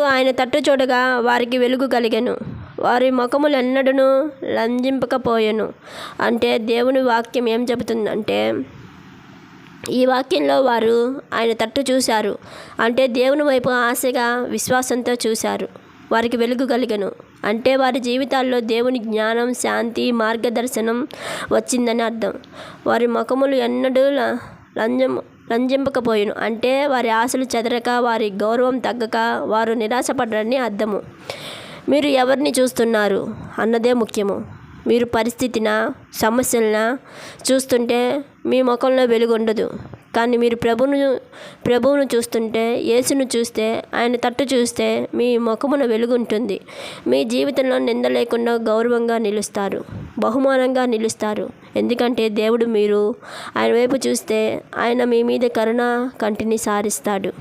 ఆయన తట్టు చూడగా వారికి వెలుగు కలిగెను. వారి ముఖములెన్నడను లంజింపకపోయెను. అంటే దేవుని వాక్యం ఏం చెబుతుందంటే ఈ వాక్యంలో వారు ఆయన తట్టు చూశారు. అంటే దేవుని వైపు ఆశగా విశ్వాసంతో చూశారు. వారికి వెలుగు కలిగను. అంటే వారి జీవితాల్లో దేవుని జ్ఞానం శాంతి మార్గదర్శనం వచ్చిందని అర్థం. వారి ముఖములు ఎన్నడూ ల- లంజం లంజింపకపోయాను అంటే వారి ఆశలు చెదరక వారి గౌరవం తగ్గక వారు నిరాశపడరని అర్థము. మీరు ఎవరిని చూస్తున్నారు? అన్నదే ముఖ్యము. మీరు పరిస్థితిన సమస్యలన చూస్తుంటే మీ ముఖంలో వెలుగు ఉండదు కానీ మీరు ప్రభువును ప్రభువును చూస్తుంటే యేసును చూస్తే ఆయన తట్టు చూస్తే మీ ముఖమున వెలుగుంటుంది. మీ జీవితంలో నింద లేకుండా గౌరవంగా నిలుస్తారు. బహుమానంగా నిలుస్తారు. ఎందుకంటే దేవుడు మీరు ఆయన వైపు చూస్తే ఆయన మీ మీద కరుణ కంటిని సారిస్తాడు.